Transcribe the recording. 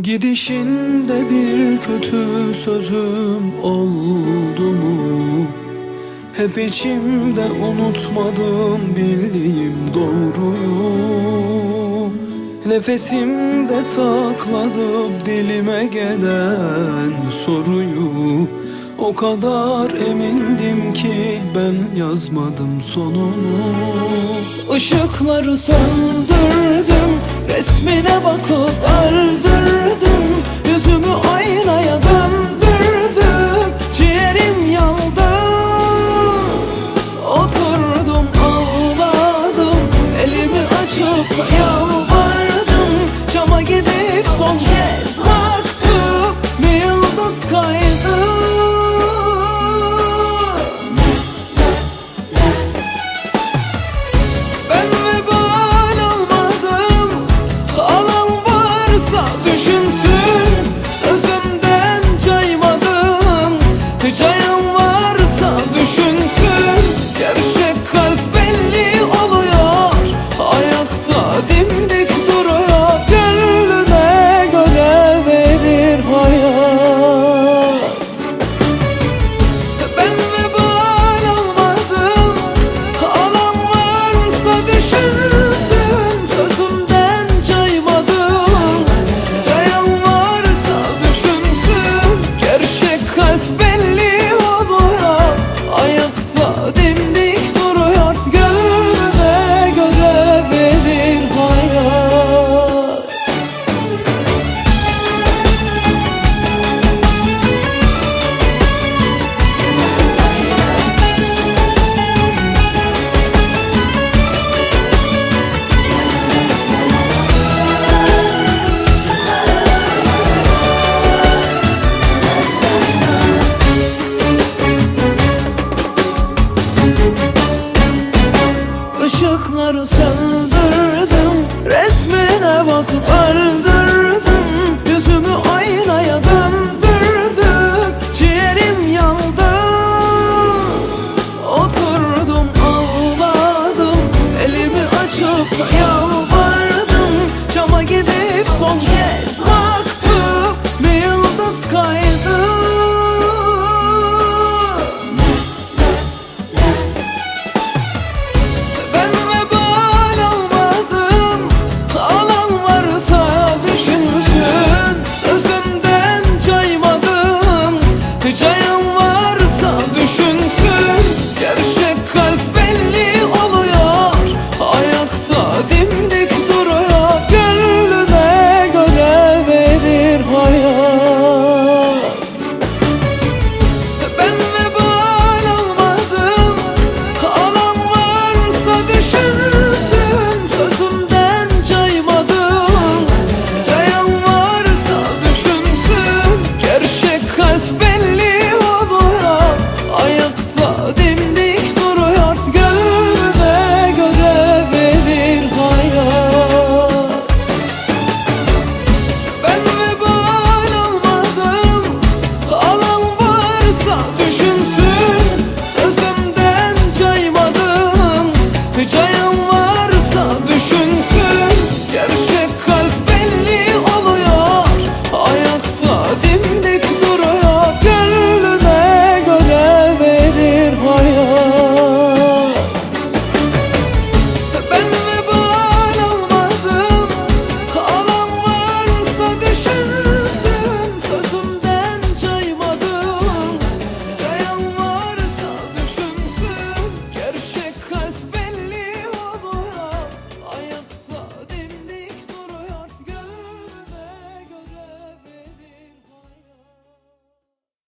Gidişinde bir kötü sözüm oldu mu? Hep içimde unutmadım bildiğim doğruyu. Nefesimde sakladım dilime gelen soruyu. O kadar emindim ki ben yazmadım sonunu. Işıkları söndürdüm Resmine bakıp öldürdüm Yüzümü aynaya döndürdüm coração.